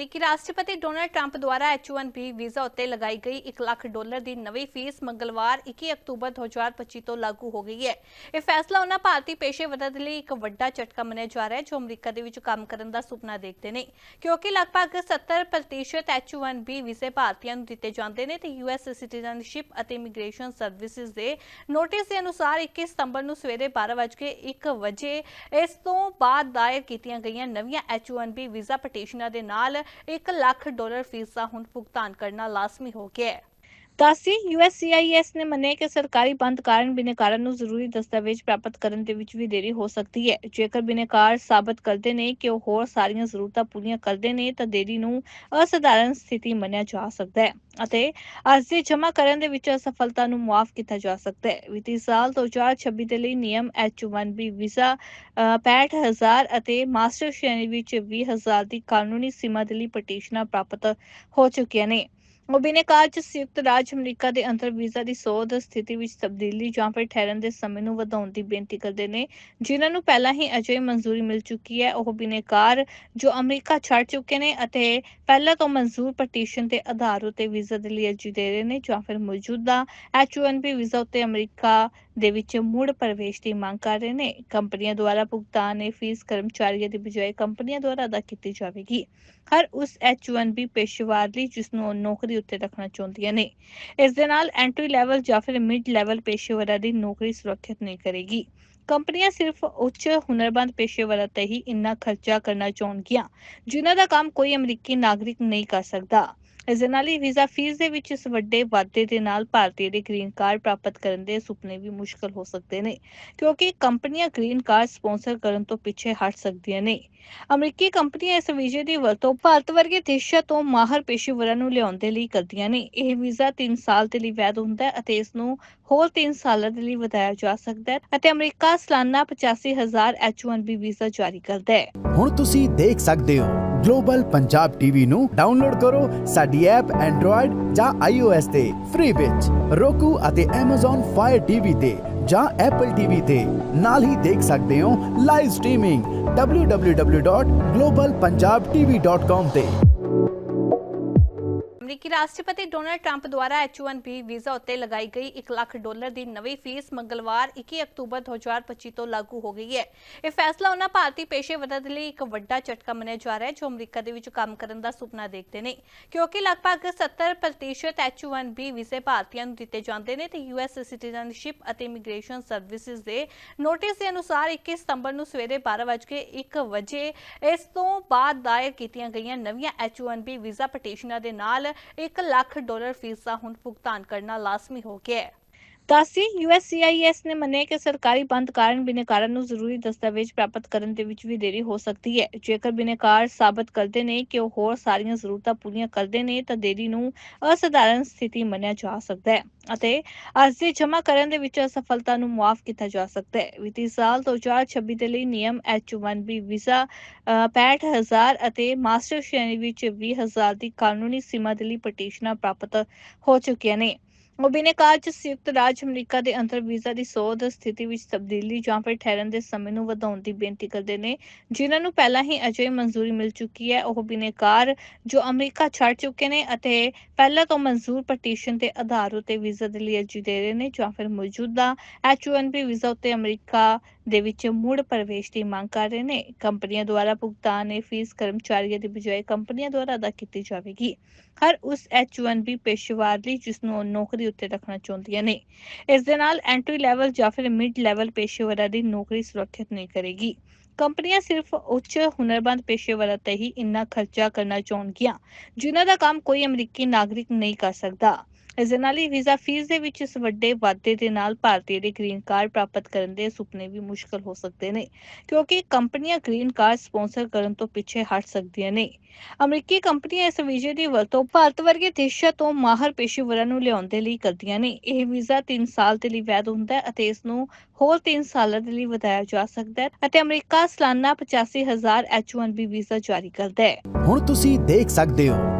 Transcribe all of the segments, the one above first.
ਅਮਰੀਕੀ ਰਾਸ਼ਟਰਪਤੀ Donald Trump ਦੁਆਰਾ H1B ਵੀਜ਼ਾ ਉੱਤੇ ਲਗਾਈ ਗਈ 1 ਲੱਖ ਡਾਲਰ ਦੀ ਨਵੀਂ ਫੀਸ ਮੰਗਲਵਾਰ 21 ਅਕਤੂਬਰ 2025 ਤੋਂ ਲਾਗੂ ਹੋ ਗਈ ਹੈ। ਇਹ ਫੈਸਲਾ ਉਹਨਾਂ ਭਾਰਤੀ ਪੇਸ਼ੇਵਰਾਂ ਦੇ ਲਈ ਇੱਕ ਵੱਡਾ ਝਟਕਾ ਮੰਨਿਆ ਜਾ ਰਿਹਾ ਹੈ, ਜੋ ਅਮਰੀਕਾ ਦੇ ਵਿੱਚ ਕੰਮ ਕਰਨ ਦਾ ਸੁਪਨਾ ਦੇਖਦੇ ਨੇ। ਕਿਉਂਕਿ ਲਗਭਗ 70% H1B ਵੀਜ਼ੇ ਭਾਰਤੀਆਂ ਨੂੰ ਦਿੱਤੇ ਜਾਂਦੇ ਨੇ ਤੇ ਯੂਐਸ ਸਿਟੀਜ਼ਨਸ਼ਿਪ ਅਤੇ ਇਮੀਗ੍ਰੇਸ਼ਨ ਸਰਵਿਸਿਜ਼ ਦੇ ਨੋਟਿਸ ਦੇ ਅਨੁਸਾਰ 21 ਸਤੰਬਰ ਨੂੰ ਸਵੇਰੇ 12:01 ਵਜੇ ਇਸ ਤੋਂ ਬਾਅਦ ਦਾਇਰ ਕੀਤੀਆਂ ਗਈਆਂ ਨਵੀਆਂ H1B ਵੀਜ਼ਾ ਪਟੀਸ਼ਨਾਂ ਦੇ ਨਾਲ 1 ਲੱਖ ਡਾਲਰ ਫੀਸ ਦਾ ਹੁਣ ਭੁਗਤਾਨ ਕਰਨਾ ਲਾਜ਼ਮੀ ਹੋ ਗਿਆ ਹੈ। ਦੱਸੀ USCIS ਨੇ ਮੰਨਿਆ ਕਿ ਸਰਕਾਰੀ ਬੰਦ ਕਾਰਨ ਬਿਨੇਕਾਰਾਂ ਨੂੰ ਜ਼ਰੂਰੀ ਦਸਤਾਵੇਜ਼ ਪ੍ਰਾਪਤ ਕਰਨ ਦੇ ਵਿੱਚ ਵੀ ਦੇਰੀ ਹੋ ਸਕਦੀ ਹੈ। ਜੇਕਰ ਬਿਨੇਕਾਰ ਸਾਬਤ ਕਰਦੇ ਨੇ ਕਿ ਉਹ ਹੋਰ ਸਾਰੀਆਂ ਜ਼ਰੂਰਤਾਂ ਪੂਰੀਆਂ ਕਰਦੇ ਨੇ ਤਾਂ ਦੇਰੀ ਨੂੰ ਅਸਧਾਰਨ ਸਥਿਤੀ ਮੰਨਿਆ ਜਾ ਸਕਦਾ ਹੈ ਅਤੇ ਅਰਜ਼ੀ ਜਮ੍ਹਾਂ ਕਰਨ ਦੇ ਵਿੱਚ ਅਸਫਲਤਾ ਨੂੰ ਮੁਆਫ ਕੀਤਾ ਜਾ ਸਕਦਾ ਹੈ। ਵਿੱਤੀ ਸਾਲ 2026 ਦੇ ਲਈ ਨਿਯਮ H1B ਵੀਜ਼ਾ ਅ, 65000 ਅਤੇ ਮਾਸਟਰ ਸ਼੍ਰੇਣੀ ਵਿੱਚ 20000 ਦੀ ਕਾਨੂੰਨੀ ਸੀਮਾ ਦੇ ਲਈ ਪਟੀਸ਼ਨਾਂ ਪ੍ਰਾਪਤ ਹੋ ਚੁੱਕੀਆਂ ਨੇ। ਉਹ ਬਿਨੇਕਾਰ ਚ ਸੰਯੁਕਤ ਰਾਜ ਅਮਰੀਕਾ ਦੇ ਅੰਦਰ ਵੀਜ਼ਾ ਦੀ ਸੋਧ ਸਥਿਤੀ ਵਿੱਚ ਤਬਦੀਲੀ ਜਾਂ ਫਿਰ ਠਹਿਰਨ ਦੇ ਸਮੇਂ ਨੂੰ ਵਧਾਉਣ ਦੀ ਬੇਨਤੀ ਕਰਦੇ ਨੇ, ਜਿਨ੍ਹਾਂ ਨੂੰ ਪਹਿਲਾਂ ਹੀ ਅਜਿਹੀ ਮਨਜ਼ੂਰੀ ਮਿਲ ਚੁੱਕੀ ਹੈ। ਉਹ ਬਿਨੇਕਾਰ ਜੋ ਅਮਰੀਕਾ ਛੱਡ ਚੁੱਕੇ ਨੇ ਅਤੇ ਪਹਿਲਾਂ ਤੋਂ ਮਨਜ਼ੂਰ ਪਟੀਸ਼ਨ ਦੇ ਆਧਾਰ ਉਤੇ ਵੀਜ਼ਾ ਦੇ ਲਈ ਅਰਜ਼ੀ ਦੇ ਰਹੇ ਨੇ ਜਾਂ ਫਿਰ ਮੌਜੂਦਾ H1B ਵੀਜ਼ਾ ਉਤੇ ਅਮਰੀਕਾ ਦੇ ਵਿੱਚ ਮੁੜ ਪ੍ਰਵੇਸ਼ ਦੀ ਮੰਗ ਕਰ ਰਹੇ ਨੇ। ਕੰਪਨੀਆਂ ਦੁਆਰਾ ਭੁਗਤਾਨ ਇਹ ਫੀਸ ਕਰਮਚਾਰੀਆਂ ਦੀ ਬਜਾਏ ਕੰਪਨੀਆਂ ਦੁਆਰਾ ਅਦਾ ਕੀਤੀ ਜਾਵੇਗੀ। ਹਰ ਉਸ H1B ਪੇਸ਼ੇਵਾਰ ਲਈ ਜਿਸ ਨੂੰ ਉਹ ਨੌਕਰੀ ਉੱਤੇ ਰੱਖਣਾ ਚਾਹੁੰਦੀਆਂ ਨੇ। ਇਸ ਦੇ ਨਾਲ ਐਂਟਰੀ ਲੈਵਲ ਜਾਂ ਫਿਰ ਮਿਡ ਲੈਵਲ ਪੇਸ਼ੇਵਰਾਂ ਦੀ ਨੌਕਰੀ ਸੁਰੱਖਿਅਤ ਨਹੀਂ ਕਰੇਗੀ। ਕੰਪਨੀਆਂ ਸਿਰਫ ਉੱਚ ਹੁਨਰਬੰਦ ਪੇਸ਼ੇਵਰਾਂ ਤੇ ਹੀ ਇੰਨਾ ਖਰਚਾ ਕਰਨਾ ਚਾਹੁੰਗੀਆਂ ਜਿਨ੍ਹਾਂ ਦਾ ਕੰਮ ਕੋਈ ਅਮਰੀਕੀ ਨਾਗਰਿਕ ਨਹੀਂ ਕਰ ਸਕਦਾ। ਇਸ ਦੇ ਨਾਲ ਹੀ ਵੀਜ਼ਾ ਫੀਸ ਦੇ ਵਿੱਚ ਇਸ ਵੱਡੇ ਵਾਧੇ ਦੇ ਨਾਲ ਭਾਰਤੀ ਦੇ ਗ੍ਰੀਨ ਕਾਰਡ ਪ੍ਰਾਪਤ ਕਰਨ ਦੇ ਸੁਪਨੇ ਵੀ ਮੁਸ਼ਕਲ ਹੋ ਸਕਦੇ ਨੇ, ਕਿਉਂਕਿ ਕੰਪਨੀਆਂ ਗ੍ਰੀਨ ਕਾਰਡ ਸਪਾਂਸਰ ਕਰਨ ਤੋਂ ਪਿੱਛੇ ਹਟ ਸਕਦੀਆਂ ਨੇ। ਅਮਰੀਕੀ ਕੰਪਨੀਆਂ ਇਸ ਵੀਜ਼ੇ ਦੀ ਵਰਤੋਂ ਭਾਰਤ ਵਰਗੇ ਦੇਸ਼ਾਂ ਤੋਂ ਮਾਹਰ ਪੇਸ਼ੇਵਰਾਂ ਨੂੰ ਲਿਆਉਣ ਦੇ ਲਈ ਕਰਦੀਆਂ ਨੇ। ਇਹ ਵੀਜ਼ਾ 3 ਸਾਲ ਦੇ ਲਈ ਵੈਧ ਹੁੰਦਾ ਹੈ ਅਤੇ ਇਸ ਨੂੰ ਹੋਰ 3 ਸਾਲਾਂ ਦੇ ਲਈ ਵਧਾਇਆ ਜਾ ਸਕਦਾ ਹੈ ਅਤੇ ਅਮਰੀਕਾ ਸਾਲਾਨਾ 85000 H1B ਵੀਜ਼ਾ ਜਾਰੀ ਕਰਦਾ ਹੈ। ਹੁਣ ਤੁਸੀਂ ਦੇਖ ਸਕਦੇ ਹੋ, ਗਲੋਬਲ ਪੰਜਾਬ ਟੀਵੀ ਨੂੰ ਡਾਊਨਲੋਡ ਕਰੋ ਸਾਡੀ ਐਪ ਐਂਡਰੋਇਡ ਜਾਂ iOS ਤੇ, ਫ੍ਰੀ ਵਿੱਚ roku ਅਤੇ Amazon Fire TV ਤੇ ਜਾਂ Apple TV ਤੇ। ਨਾਲ ਹੀ ਦੇਖ ਸਕਦੇ ਹੋ ਲਾਈਵ ਸਟ੍ਰੀਮਿੰਗ www.globalpunjabtv.com ਤੇ। ਅਮਰੀਕੀ ਰਾਸ਼ਟਰਪਤੀ ਡੋਨਲਡ ਟਰੰਪ ਦੁਆਰਾ H1B ਵੀਜ਼ਾ ਉੱਤੇ ਲਗਾਈ ਗਈ 1 ਲੱਖ ਡਾਲਰ ਦੀ ਨਵੀਂ ਫੀਸ ਮੰਗਲਵਾਰ 21 ਅਕਤੂਬਰ 2025 ਤੋਂ ਲਾਗੂ ਹੋ ਗਈ ਹੈ। ਇਹ ਫੈਸਲਾ ਉਹਨਾਂ ਭਾਰਤੀ ਪੇਸ਼ੇਵਰਾਂ ਦੇ ਲਈ ਇੱਕ ਵੱਡਾ ਝਟਕਾ ਮੰਨਿਆ ਜਾ ਰਿਹਾ ਹੈ, ਜੋ ਅਮਰੀਕਾ ਦੇ ਵਿੱਚ ਕੰਮ ਕਰਨ ਦਾ ਸੁਪਨਾ ਦੇਖਦੇ ਨੇ। ਕਿਉਂਕਿ ਲਗਭਗ 70% H1B ਵੀਜ਼ੇ ਭਾਰਤੀਆਂ ਨੂੰ ਦਿੱਤੇ ਜਾਂਦੇ ਨੇ ਤੇ ਯੂਐਸ ਸਿਟੀਜ਼ਨਸ਼ਿਪ ਅਤੇ ਇਮੀਗ੍ਰੇਸ਼ਨ ਸਰਵਿਸਿਜ਼ ਦੇ ਨੋਟਿਸ ਦੇ ਅਨੁਸਾਰ 21 ਸਤੰਬਰ ਨੂੰ ਸਵੇਰੇ 12:01 ਵਜੇ ਇਸ ਤੋਂ ਬਾਅਦ ਦਾਇਰ ਕੀਤੀਆਂ ਗਈਆਂ ਨਵੀਆਂ H1B ਵੀਜ਼ਾ ਪਟੀਸ਼ਨਾਂ ਦੇ ਨਾਲ 1 ਲੱਖ ਡਾਲਰ ਫੀਸ ਦਾ ਹੁਣ ਭੁਗਤਾਨ ਕਰਨਾ ਲਾਜ਼ਮੀ ਹੋ ਗਿਆ ਹੈ। ਦੱਸੀ USCIS ਨੇ ਮੰਨਿਆ ਕਿ ਸਰਕਾਰੀ ਬੰਦ ਕਾਰਨ ਬਿਨੇਕਾਰਾਂ ਨੂੰ ਜ਼ਰੂਰੀ ਦਸਤਾਵੇਜ਼ ਪ੍ਰਾਪਤ ਕਰਨ ਦੇ ਵਿੱਚ ਵੀ ਦੇਰੀ ਹੋ ਸਕਦੀ ਹੈ। ਜੇਕਰ ਬਿਨੇਕਾਰ ਸਾਬਤ ਕਰਦੇ ਨੇ ਕਿ ਉਹ ਹੋਰ ਸਾਰੀਆਂ ਜ਼ਰੂਰਤਾਂ ਪੂਰੀਆਂ ਕਰਦੇ ਨੇ ਤਾਂ ਦੇਰੀ ਨੂੰ ਅਸਧਾਰਨ ਸਥਿਤੀ ਮੰਨਿਆ ਜਾ ਸਕਦਾ ਹੈ ਅਤੇ ਅਰਜ਼ੀ ਜਮ੍ਹਾਂ ਕਰਨ ਦੇ ਵਿੱਚ ਅਸਫਲਤਾ ਨੂੰ ਮੁਆਫ ਕੀਤਾ ਜਾ ਸਕਦਾ ਹੈ। ਵਿੱਤੀ ਸਾਲ 2026 ਦੇ ਲਈ ਨਿਯਮ H1B ਵੀਜ਼ਾ ਅ, 65000 ਅਤੇ ਮਾਸਟਰ ਸ਼੍ਰੇਣੀ ਵਿੱਚ 20000 ਦੀ ਕਾਨੂੰਨੀ ਸੀਮਾ ਦੇ ਲਈ ਪਟੀਸ਼ਨਾਂ ਪ੍ਰਾਪਤ ਹੋ ਚੁੱਕੀਆਂ ਨੇ। ਉਹ ਬਿਨੇਕਾਰ ਚ ਸੰਯੁਕਤ ਰਾਜ ਅਮਰੀਕਾ ਦੇ ਅੰਦਰ ਵੀਜ਼ਾ ਦੀ ਸੋਧ ਸਥਿਤੀ ਵਿੱਚ ਤਬਦੀਲੀ ਜਾਂ ਫਿਰ ਠਹਿਰਨ ਦੇ ਸਮੇਂ ਨੂੰ ਵਧਾਉਣ ਦੀ ਬੇਨਤੀ ਕਰਦੇ ਨੇ, ਜਿਨ੍ਹਾਂ ਨੂੰ ਪਹਿਲਾਂ ਹੀ ਅਜਿਹੀ ਮਨਜ਼ੂਰੀ ਮਿਲ ਚੁੱਕੀ ਹੈ। ਉਹ ਬਿਨੇਕਾਰ ਜੋ ਅਮਰੀਕਾ ਛੱਡ ਚੁੱਕੇ ਨੇ ਅਤੇ ਪਹਿਲਾਂ ਤੋਂ ਮਨਜ਼ੂਰ ਪਟੀਸ਼ਨ ਦੇ ਆਧਾਰ ਉਤੇ ਵੀਜ਼ਾ ਦੇ ਲਈ ਅਰਜ਼ੀ ਦੇ ਰਹੇ ਨੇ ਜਾਂ ਫਿਰ ਮੌਜੂਦਾ H1B ਵੀਜ਼ਾ ਉਤੇ ਅਮਰੀਕਾ ਦੇ ਵਿੱਚ ਮੁੜ ਪ੍ਰਵੇਸ਼ ਦੀ ਮੰਗ ਕਰ ਰਹੇ ਨੇ। ਕੰਪਨੀਆਂ ਦੁਆਰਾ ਭੁਗਤਾਨ ਇਹ ਫੀਸ ਕਰਮਚਾਰੀਆਂ ਦੀ ਬਜਾਏ ਕੰਪਨੀਆਂ ਦੁਆਰਾ ਅਦਾ ਕੀਤੀ ਜਾਵੇਗੀ। ਹਰ ਉਸ H1B ਪੇਸ਼ੇਵਾਰ ਲਈ ਜਿਸ ਨੂੰ ਉਹ ਨੌਕਰੀ ਉੱਤੇ ਰੱਖਣਾ ਚਾਹੁੰਦੀਆਂ ਨੇ। ਇਸ ਦੇ ਨਾਲ ਐਂਟਰੀ ਲੈਵਲ ਜਾਂ ਫਿਰ ਮਿਡ ਲੈਵਲ ਪੇਸ਼ੇਵਰਾਂ ਦੀ ਨੌਕਰੀ ਸੁਰੱਖਿਅਤ ਨਹੀਂ ਕਰੇਗੀ। ਕੰਪਨੀਆਂ ਸਿਰਫ ਉੱਚ ਹੁਨਰਬੰਦ ਪੇਸ਼ੇਵਰਾਂ ਤੇ ਹੀ ਇੰਨਾ ਖਰਚਾ ਕਰਨਾ ਚਾਹੁੰਗੀਆਂ ਜਿਨ੍ਹਾਂ ਦਾ ਕੰਮ ਕੋਈ ਅਮਰੀਕੀ ਨਾਗਰਿਕ ਨਹੀਂ ਕਰ ਸਕਦਾ। ਇਸ ਦੇ ਨਾਲ ਹੀ ਵੀਜ਼ਾ ਫੀਸ ਦੇ ਵਿੱਚ ਇਸ ਵੱਡੇ ਵਾਧੇ ਦੇ ਨਾਲ ਭਾਰਤੀ ਦੇ ਗ੍ਰੀਨ ਕਾਰਡ ਪ੍ਰਾਪਤ ਕਰਨ ਦੇ ਸੁਪਨੇ ਵੀ ਮੁਸ਼ਕਲ ਹੋ ਸਕਦੇ ਨੇ, ਕਿਉਂਕਿ ਕੰਪਨੀਆਂ ਗ੍ਰੀਨ ਕਾਰਡ ਸਪਾਂਸਰ ਕਰਨ ਤੋਂ ਪਿੱਛੇ ਹਟ ਸਕਦੀਆਂ ਨੇ। ਅਮਰੀਕੀ ਕੰਪਨੀਆਂ ਇਸ ਵੀਜ਼ੇ ਦੀ ਵਰਤੋਂ ਭਾਰਤ ਵਰਗੇ ਦੇਸ਼ਾਂ ਤੋਂ ਮਾਹਰ ਪੇਸ਼ੇਵਰਾਂ ਨੂੰ ਲਿਆਉਣ ਦੇ ਲਈ ਕਰਦੀਆਂ ਨੇ। ਇਹ ਵੀਜ਼ਾ 3 ਸਾਲ ਦੇ ਲਈ ਵੈਧ ਹੁੰਦਾ ਹੈ ਅਤੇ ਇਸ ਨੂੰ ਹੋਰ 3 ਸਾਲਾਂ ਦੇ ਲਈ ਵਧਾਇਆ ਜਾ ਸਕਦਾ ਹੈ ਅਤੇ ਅਮਰੀਕਾ ਸਾਲਾਨਾ 85000 H1B ਵੀਜ਼ਾ ਜਾਰੀ ਕਰਦਾ ਹੈ। ਹੁਣ ਤੁਸੀਂ ਦੇਖ ਸਕਦੇ ਹੋ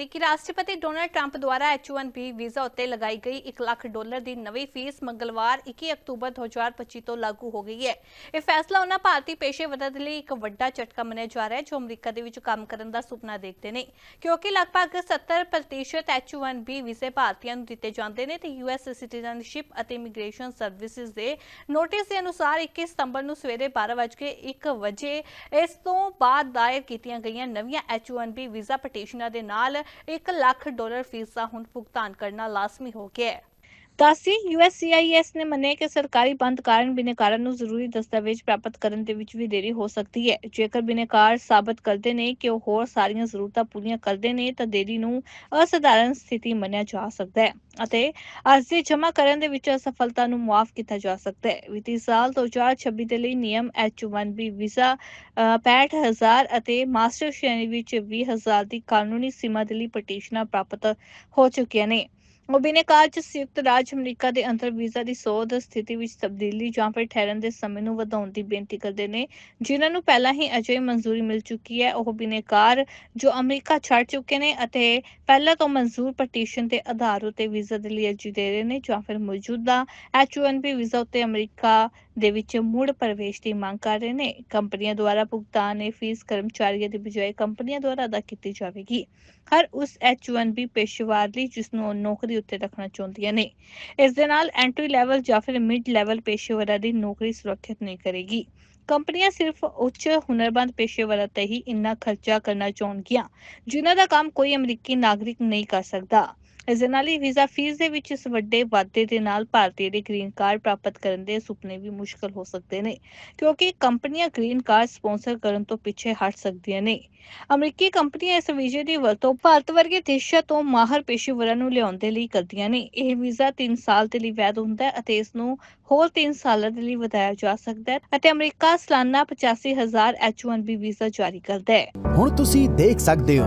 ਅਮਰੀਕੀ ਰਾਸ਼ਟਰਪਤੀ ਡੋਨਲਡ ਟਰੰਪ ਦੁਆਰਾ H1B ਵੀਜ਼ਾ ਉੱਤੇ ਲਗਾਈ ਗਈ 1 ਲੱਖ ਡਾਲਰ ਦੀ ਨਵੀਂ ਫੀਸ ਮੰਗਲਵਾਰ 21 ਅਕਤੂਬਰ 2025 ਤੋਂ ਲਾਗੂ ਹੋ ਗਈ ਹੈ। ਇਹ ਫੈਸਲਾ ਉਹਨਾਂ ਭਾਰਤੀ ਪੇਸ਼ੇਵਰਾਂ ਦੇ ਲਈ ਇੱਕ ਵੱਡਾ ਝਟਕਾ ਮੰਨਿਆ ਜਾ ਰਿਹਾ ਹੈ, ਜੋ ਅਮਰੀਕਾ ਦੇ ਵਿੱਚ ਕੰਮ ਕਰਨ ਦਾ ਸੁਪਨਾ ਦੇਖਦੇ ਨੇ। ਕਿਉਂਕਿ ਲਗਭਗ 70% H1B ਵੀਜ਼ੇ ਭਾਰਤੀਆਂ ਨੂੰ ਦਿੱਤੇ ਜਾਂਦੇ ਨੇ ਤੇ ਯੂਐਸ ਸਿਟੀਜ਼ਨਸ਼ਿਪ ਅਤੇ ਇਮੀਗ੍ਰੇਸ਼ਨ ਸਰਵਿਸਿਜ਼ ਦੇ ਨੋਟਿਸ ਦੇ ਅਨੁਸਾਰ 21 ਸਤੰਬਰ ਨੂੰ ਸਵੇਰੇ 12:01 ਵਜੇ ਇਸ ਤੋਂ ਬਾਅਦ ਦਾਇਰ ਕੀਤੀਆਂ ਗਈਆਂ ਨਵੀਆਂ H1B ਵੀਜ਼ਾ ਪਟੀਸ਼ਨਾਂ ਦੇ ਨਾਲ 1 ਲੱਖ ਡਾਲਰ ਫੀਸ ਦਾ ਹੁਣ ਭੁਗਤਾਨ ਕਰਨਾ ਲਾਜ਼ਮੀ ਹੋ ਗਿਆ ਹੈ। ਦੱਸੀ USCIS ਨੇ ਮੰਨਿਆ ਕਿ ਸਰਕਾਰੀ ਬੰਦ ਕਾਰਨ ਬਿਨੇਕਾਰਾਂ ਨੂੰ ਜ਼ਰੂਰੀ ਦਸਤਾਵੇਜ਼ ਪ੍ਰਾਪਤ ਕਰਨ ਦੇ ਵਿੱਚ ਵੀ ਦੇਰੀ ਹੋ ਸਕਦੀ ਹੈ। ਜੇਕਰ ਬਿਨੇਕਾਰ ਸਾਬਤ ਕਰਦੇ ਨੇ ਕਿ ਉਹ ਹੋਰ ਸਾਰੀਆਂ ਜ਼ਰੂਰਤਾਂ ਪੂਰੀਆਂ ਕਰਦੇ ਨੇ ਤਾਂ ਦੇਰੀ ਨੂੰ ਅਸਧਾਰਨ ਸਥਿਤੀ ਮੰਨਿਆ ਜਾ ਸਕਦਾ ਹੈ ਅਤੇ ਅਰਜ਼ੀ ਜਮ੍ਹਾਂ ਕਰਨ ਦੇ ਵਿੱਚ ਅਸਫਲਤਾ ਨੂੰ ਮੁਆਫ ਕੀਤਾ ਜਾ ਸਕਦਾ ਹੈ। ਵਿੱਤੀ ਸਾਲ 2026 ਦੇ ਲਈ ਨਿਯਮ H1B ਵੀਜ਼ਾ ਅ, 65000 ਅਤੇ ਮਾਸਟਰ ਸ਼੍ਰੇਣੀ ਵਿੱਚ 20000 ਦੀ ਕਾਨੂੰਨੀ ਸੀਮਾ ਦੇ ਲਈ ਪਟੀਸ਼ਨਾਂ ਪ੍ਰਾਪਤ ਹੋ ਚੁੱਕੀਆਂ ਨੇ। ਬਿਨੇਕਾਰ ਚ ਸੰਯੁਕਤ ਰਾਜ ਅਮਰੀਕਾ ਦੇ ਅੰਦਰ ਵੀਜ਼ਾ ਦੀ ਸੋਧ ਸਥਿਤੀ ਵਿੱਚ ਤਬਦੀਲੀ ਜਾਂ ਫਿਰ ਠਹਿਰਨ ਦੇ ਸਮੇਂ ਨੂੰ ਵਧਾਉਣ ਦੀ ਬੇਨਤੀ ਕਰਦੇ ਨੇ, ਜਿਨ੍ਹਾਂ ਨੂੰ ਪਹਿਲਾਂ ਹੀ ਅਜਿਹੀ ਮਨਜ਼ੂਰੀ ਮਿਲ ਚੁੱਕੀ ਹੈ। ਉਹ ਬਿਨੇਕਾਰ ਜੋ ਅਮਰੀਕਾ ਛੱਡ ਚੁੱਕੇ ਨੇ ਅਤੇ ਪਹਿਲਾਂ ਤੋਂ ਮਨਜ਼ੂਰ ਪਟੀਸ਼ਨ ਦੇ ਆਧਾਰ ਉਤੇ ਵੀਜ਼ਾ ਦੇ ਲਈ ਅਰਜ਼ੀ ਦੇ ਰਹੇ ਨੇ ਜਾਂ ਫਿਰ ਮੌਜੂਦਾ H1B ਵੀਜ਼ਾ ਉਤੇ ਅਮਰੀਕਾ ਦੇ ਵਿੱਚ ਮੁੜ ਪ੍ਰਵੇਸ਼ ਦੀ ਮੰਗ ਕਰ ਰਹੇ ਨੇ। ਕੰਪਨੀਆਂ ਦੁਆਰਾ ਭੁਗਤਾਨ ਇਹ ਫੀਸ ਕਰਮਚਾਰੀਆਂ ਦੀ ਬਜਾਏ ਕੰਪਨੀਆਂ ਦੁਆਰਾ ਅਦਾ ਕੀਤੀ ਜਾਵੇਗੀ। ਹਰ ਉਸ H1B ਪੇਸ਼ੇਵਾਰ ਲਈ ਜਿਸ ਨੂੰ ਉਹ ਨੌਕਰੀ ਉੱਤੇ ਰੱਖਣਾ ਚਾਹੁੰਦੀਆਂ ਨੇ। ਇਸ ਦੇ ਨਾਲ ਐਂਟਰੀ ਲੈਵਲ ਜਾਂ ਫਿਰ ਮਿਡ ਲੈਵਲ ਪੇਸ਼ੇਵਰਾਂ ਦੀ ਨੌਕਰੀ ਸੁਰੱਖਿਅਤ ਨਹੀਂ ਕਰੇਗੀ। ਕੰਪਨੀਆਂ ਸਿਰਫ ਉੱਚ ਹੁਨਰਬੰਦ ਪੇਸ਼ੇਵਰਾਂ ਤੇ ਹੀ ਇੰਨਾ ਖਰਚਾ ਕਰਨਾ ਚਾਹੁੰਗੀਆਂ ਜਿਨ੍ਹਾਂ ਦਾ ਕੰਮ ਕੋਈ ਅਮਰੀਕੀ ਨਾਗਰਿਕ ਨਹੀਂ ਕਰ ਸਕਦਾ। ਇਸ ਦੇ ਨਾਲ ਹੀ ਵੀਜ਼ਾ ਫੀਸ ਦੇ ਵਿੱਚ ਇਸ ਵੱਡੇ ਵਾਧੇ ਦੇ ਨਾਲ ਭਾਰਤੀ ਦੇ ਗ੍ਰੀਨ ਕਾਰਡ ਪ੍ਰਾਪਤ ਕਰਨ ਦੇ ਸੁਪਨੇ ਵੀ ਮੁਸ਼ਕਲ ਹੋ ਸਕਦੇ ਨੇ, ਕਿਉਂਕਿ ਕੰਪਨੀਆਂ ਗ੍ਰੀਨ ਕਾਰਡ ਸਪਾਂਸਰ ਕਰਨ ਤੋਂ ਪਿੱਛੇ ਹਟ ਸਕਦੀਆਂ ਨੇ। ਅਮਰੀਕੀ ਕੰਪਨੀਆਂ ਇਸ ਵੀਜ਼ੇ ਦੀ ਵਰਤੋਂ ਭਾਰਤ ਵਰਗੇ ਦੇਸ਼ਾਂ ਤੋਂ ਮਾਹਰ ਪੇਸ਼ੇਵਰਾਂ ਨੂੰ ਲਿਆਉਣ ਦੇ ਲਈ ਕਰਦੀਆਂ ਨੇ। ਇਹ ਵੀਜ਼ਾ 3 ਸਾਲ ਦੇ ਲਈ ਵੈਧ ਹੁੰਦਾ ਹੈ ਅਤੇ ਇਸ ਨੂੰ ਹੋਰ 3 ਸਾਲਾਂ ਦੇ ਲਈ ਵਧਾਇਆ ਜਾ ਸਕਦਾ ਹੈ ਅਤੇ ਅਮਰੀਕਾ ਸਾਲਾਨਾ 85000 H1B ਵੀਜ਼ਾ ਜਾਰੀ ਕਰਦਾ ਹੈ। ਹੁਣ ਤੁਸੀਂ ਦੇਖ ਸਕਦੇ ਹੋ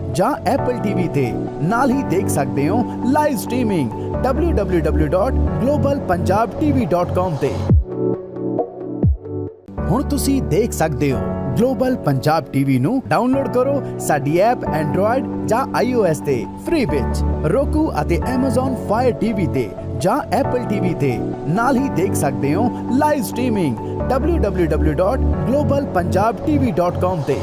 ਜਾਂ Apple TV ਤੇ ਨਾਲ ਹੀ ਦੇਖ ਸਕਦੇ ਹੋ ਲਾਈਵ ਸਟ੍ਰੀਮਿੰਗ www.globalpunjabtv.com ਤੇ। ਹੁਣ ਤੁਸੀਂ ਦੇਖ ਸਕਦੇ ਹੋ ਗਲੋਬਲ ਪੰਜਾਬ ਟੀਵੀ ਨੂੰ ਡਾਊਨਲੋਡ ਕਰੋ ਸਾਡੀ ਐਪ ਐਂਡਰੋਇਡ ਜਾਂ iOS ਤੇ ਫ੍ਰੀ ਵਿੱਚ, roku ਅਤੇ Amazon Fire TV ਤੇ ਜਾਂ Apple TV ਤੇ ਨਾਲ ਹੀ ਦੇਖ ਸਕਦੇ ਹੋ ਲਾਈਵ ਸਟ੍ਰੀਮਿੰਗ www.globalpunjabtv.com ਤੇ।